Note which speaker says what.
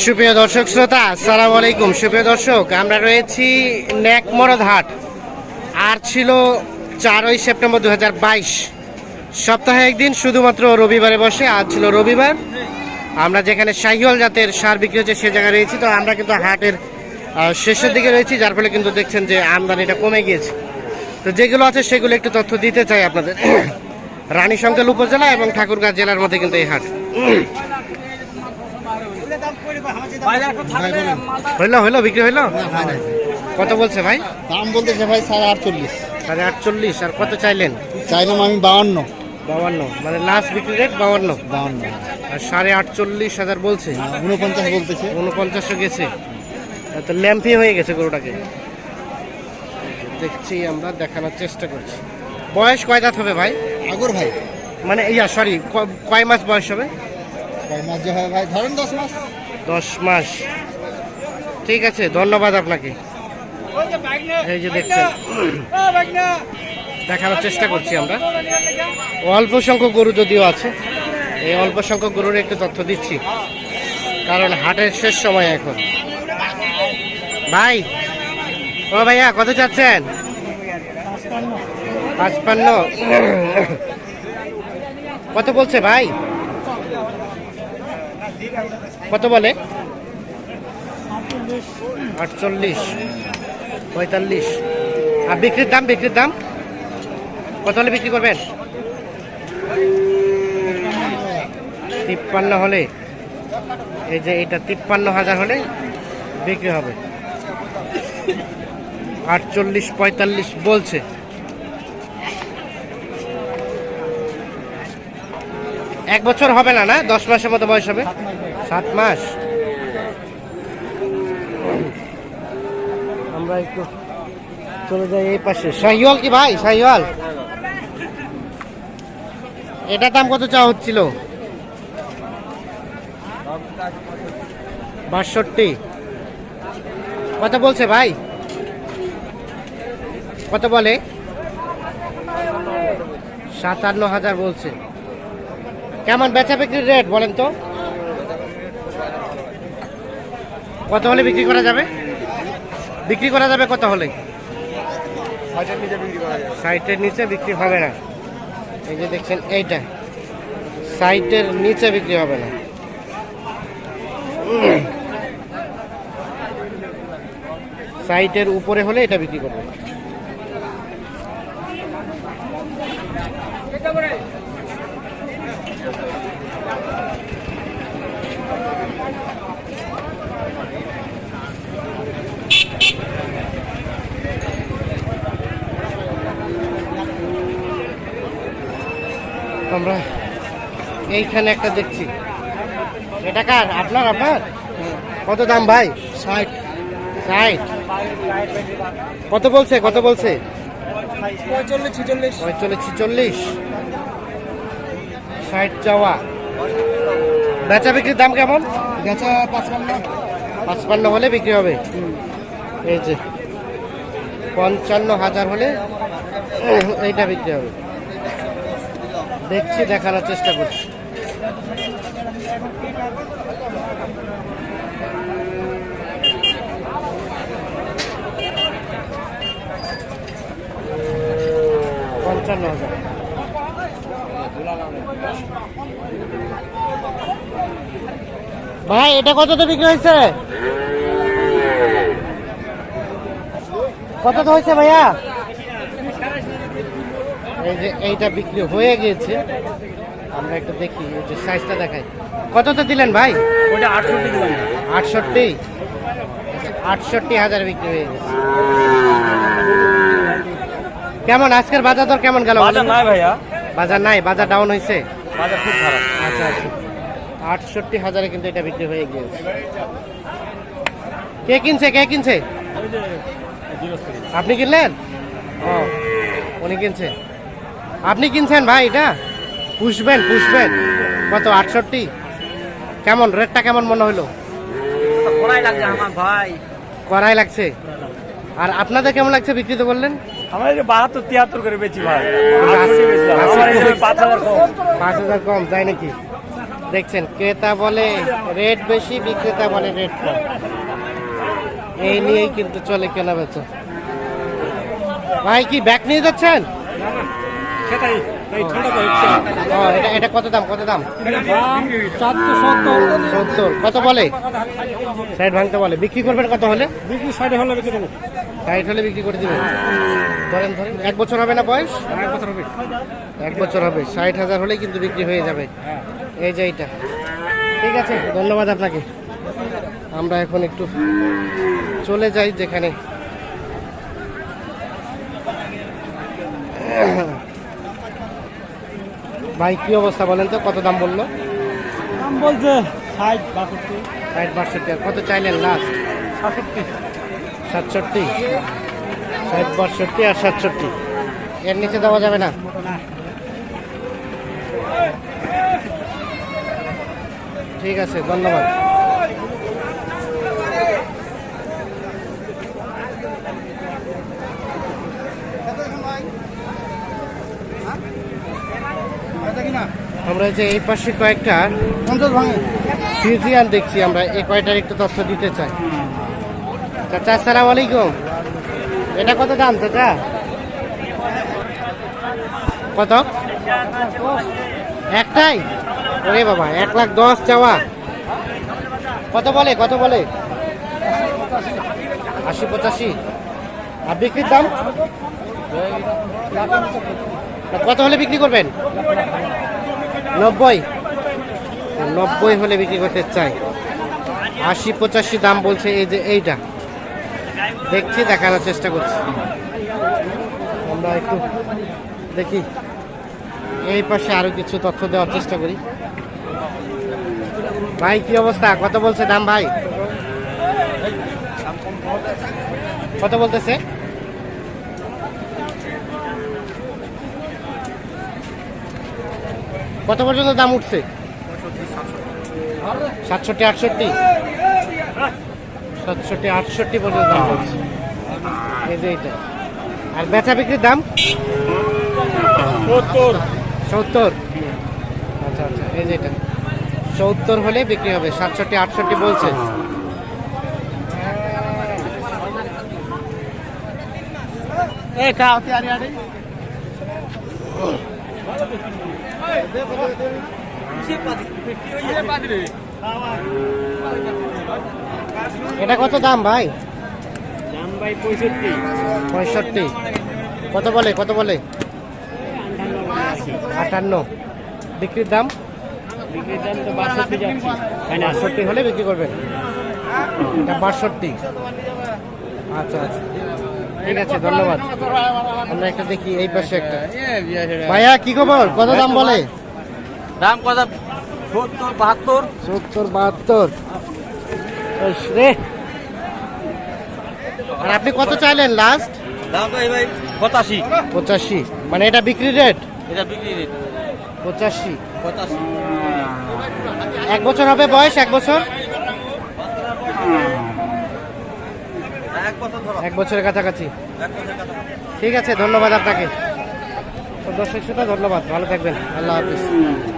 Speaker 1: সুপ্রিয় দর্শক শ্রোতা, আসসালামু আলাইকুম। সুপ্রিয় দর্শক, আমরা রয়েছি ন্যাকমরদ হাট আর ছিল চারই সেপ্টেম্বর দু হাজার বাইশ। সপ্তাহে একদিন শুধুমাত্র রবিবারে বসে, আজ ছিল রবিবার। আমরা যেখানে শাহিওয়াল জাতের সার বিক্রি হচ্ছে সে জায়গায় রয়েছি। তো আমরা কিন্তু হাটের শেষের দিকে রয়েছি, যার ফলে কিন্তু দেখছেন যে আমদানিটা কমে গিয়েছে। তো যেগুলো আছে সেগুলো একটু তথ্য দিতে চাই আপনাদের। রানী সংকেল উপজেলা এবং ঠাকুরগাঁ জেলার মধ্যে কিন্তু এই হাট। হইল হইল বিক্রি হইল? কত বলছে ভাই?
Speaker 2: দাম বলতেছে ভাই সাড়ে আটচল্লিশ।
Speaker 1: সাড়ে আটচল্লিশ আর কত চাইলেন?
Speaker 2: চাইলাম আমি বাউন্ন।
Speaker 1: বাউান্ন মানে লাস্ট বিক্রি রেট বাউান্ন।
Speaker 2: বাউন্ন।
Speaker 1: আর সাড়ে আটচল্লিশ হাজার বলছে।
Speaker 2: উনপঞ্চাশ বলতেছে।
Speaker 1: উনপঞ্চাশও গেছে। তো ল্যাম্পি হয়ে গেছে গরুটাকে। দেখছি আমরা দেখানোর চেষ্টা করছি। বয়স কয় দাঁত হবে ভাই?
Speaker 2: আগর ভাই।
Speaker 1: মানে ইয়া সরি কয় মাস বয়স হবে?
Speaker 2: কয় মাস যে হয় ভাই? ধরেন দশ মাস।
Speaker 1: দশ মাস। ঠিক আছে, ধন্যবাদ আপনাকে। এই যে দেখছেন। দেখানোর চেষ্টা করছি আমরা। অল্প সংখ্যক গরু যদিও আছে, এই অল্প সংখ্যক গরুর একটু তথ্য দিচ্ছি। কারণ হাটের শেষ সময় এখন। ভাই, ও ভাইয়া, কত চাচ্ছেন? পাঁচপান্ন। কত বলছে ভাই? কত বলে? আটচল্লিশ। পঁয়তাল্লিশ। আর বিক্রির দাম বিক্রির দাম? কত হলে বিক্রি করবেন? তিপ্পান্ন হলে। এই যে এটা তিপ্পান্ন হাজার হলে বিক্রি হবে। আটচল্লিশ, পঁয়তাল্লিশ বলছে। এক বছর হবে না না? দশ মাসের মতো বয়স হবে? সাত মাস। আমরা একটু চলে যাই এই পাশে। শাহিওয়াল কি ভাই? শাহিওয়াল? এটা দাম কত চাওয়া হচ্ছিল? বাষট্টি। কত বলছে ভাই? কত বলে? সাতান্ন হাজার বলছে। কেমন বেচা বিক্রির রেট বলেন তো? কত হলে বিক্রি করা যাবে? বিক্রি করা যাবে কত হলে? সাইটের নিচে বিক্রি হবে না। এই যে দেখছেন এইটা। সাইটের নিচে বিক্রি হবে না। সাইটের উপরে হলে এটা বিক্রি করবে। আমরা এইখানে একটা দেখছি। এটা কার? আপনার আপনার? কত দাম ভাই?
Speaker 2: ষাট।
Speaker 1: ষাট। কত বলছে? কত বলছে?
Speaker 2: পঁয়তাল্লিশ ছিচল্লিশ।
Speaker 1: পঁয়তাল্লিশ ছিচল্লিশ। ষাট চাওয়া। বেচা বিক্রির দাম কেমন?
Speaker 2: গেছে পাঁচপান্ন।
Speaker 1: পাঁচপান্ন হলে বিক্রি হবে? এই যে পঞ্চান্ন হাজার হলে এইটা বিক্রি হবে। দেখছি দেখানোর চেষ্টা করছি। ভাই এটা কততে বিক্রি হয়েছে? কত হয়েছে ভাইয়া? এই যে এইটা বিক্রি হয়ে গিয়েছে। আমরা একটু দেখি এই যে সাইজটা দেখাই। কততে দিলেন ভাই?
Speaker 3: ওটা আটষট্টি দিলাম।
Speaker 1: আটষট্টি? আটষট্টি হাজার বিক্রি হয়ে গেছে। কেমন আজকের বাজার দর কেমন গেল?
Speaker 3: বাজার নাই ভাইয়া।
Speaker 1: বাজার নাই বাজার ডাউন হয়েছে
Speaker 3: বাজার খুব খারাপ।
Speaker 1: আচ্ছা আচ্ছা। আটষট্টি হাজারে কিন্তু এটা বিক্রি হয়ে গিয়েছে। কে কিনছে কে কিনছে? আপনি কিনলেন? ও উনি কিনছে। আপনি কিনছেন ভাই এটা? পুষবেন পুষবেন। কত আটষট্টি? কেমন রেটটা কেমন মনে হলো?
Speaker 3: কড়াই লাগছে আমার ভাই।
Speaker 1: কড়াই লাগছে? আর আপনাদের কেমন লাগছে বিক্রি তো বললেন?
Speaker 3: আমার এই যে বাহাত্তর তিয়াত্তর করে বেচি ভাই। পাঁচ হাজার কম।
Speaker 1: পাঁচ হাজার কম তাই নাকি? দেখছেন ক্রেতা বলে রেট বেশি বিক্রেতা বলে রেট কম। এই নিয়েই কিন্তু চলে কেনা বেচা। ভাই কি ব্যাগ নিয়ে যাচ্ছেন?
Speaker 3: সেটাই এই
Speaker 1: এটা এটা কত দাম কত দাম?
Speaker 3: চারশো সত্তর।
Speaker 1: সত্তর কত বলে? সাইড ভাঙতে বলে। বিক্রি করবেন কত হলে?
Speaker 3: বিক্রি সাইডে হলে বেঁচে দেবো।
Speaker 1: সাইড হলে বিক্রি করে দিবেন। ধরেন ধরেন এক বছর হবে না বয়স?
Speaker 3: এক বছর হবে।
Speaker 1: এক বছর হবে। ষাট হাজার হলেই কিন্তু বিক্রি হয়ে যাবে। এই যে এইটা। ঠিক আছে ধন্যবাদ আপনাকে। আমরা এখন একটু চলে যাই যেখানে। ভাই কি অবস্থা বলেন তো? কত দাম বলল?
Speaker 3: দাম বলছে ষাট বাষট্টি।
Speaker 1: ষাট বাষট্টি। আর কত চাইলেন লাস্ট
Speaker 3: সাতষট্টি।
Speaker 1: সাতষট্টি? ষাট বাষট্টি আর সাতষট্টি। এর নিচে দেওয়া যাবে না। ঠিক আছে ধন্যবাদ। আমরা যে এই পাশে কয়েকটা ফিজিয়ান দেখছি আমরা এই কয়টার একটু তথ্য দিতে চাই। চাচা আসসালামু আলাইকুম। এটা কত দাম চাচা? কত? একটাই? ওরে বাবা এক লাখ দশ চাওয়া। কত বলে কত বলে? আশি পঁচাশি। আর বিক্রির দাম? কত হলে বিক্রি করবেন? নব্বই। নব্বই হলে বিক্রি করতে চাই। আশি পঁচাশি দাম বলছে এই যে এইটা। দেখছি, দেখানোর চেষ্টা করছি। আমরা একটু দেখি। এই পাশে আরও কিছু তথ্য দেওয়ার চেষ্টা করি। ভাই, কি অবস্থা? কত বলছে দাম ভাই? কত বলতেছে? কত পর্যন্ত দাম উঠছে? সাতষট্টি আটষট্টি? সাতষট্টি আটষট্টি পর্যন্ত দাম উঠছে। এই যে এইটা। আর বেচা বিক্রির দাম?
Speaker 3: সত্তর।
Speaker 1: সত্তর? আচ্ছা আচ্ছা এই যে এটা। সত্তর হলে বিক্রি হবে সাতষট্টি আটষট্টি বলছে। এটা কত দাম ভাই?
Speaker 3: দাম ভাই পঁয়ষট্টি।
Speaker 1: পঁয়ষট্টি। কত বলে কত বলে? আটান্ন। বিক্রির দাম?
Speaker 3: বিক্রির দাম তো বাষট্টি
Speaker 1: হলে বিক্রি করবেন। এটা বাষট্টি। আচ্ছা আচ্ছা। ঠিক আছে ধন্যবাদ। আমরা একটা দেখি এই পাশে একটা। ভাইয়া কি খবর? কত দাম বলে?
Speaker 3: দাম কত? সত্তর বাহাত্তর।
Speaker 1: সত্তর বাহাত্তর। রে। আর আপনি কত চাইলেন লাস্ট
Speaker 3: দাম তো ভাই পঁচাশি।
Speaker 1: পঁচাশি। মানে এটা বিক্রি রেট
Speaker 3: এটা বিক্রি রেট
Speaker 1: পঁচাশি।
Speaker 3: পঁচাশি।
Speaker 1: এক বছর হবে বয়স এক বছর?
Speaker 3: এক
Speaker 1: বছরের কাছাকাছি। ঠিক আছে ধন্যবাদ আপনাকে। দর্শক শ্রোতা ধন্যবাদ। ভালো থাকবেন। আল্লাহ হাফিজ।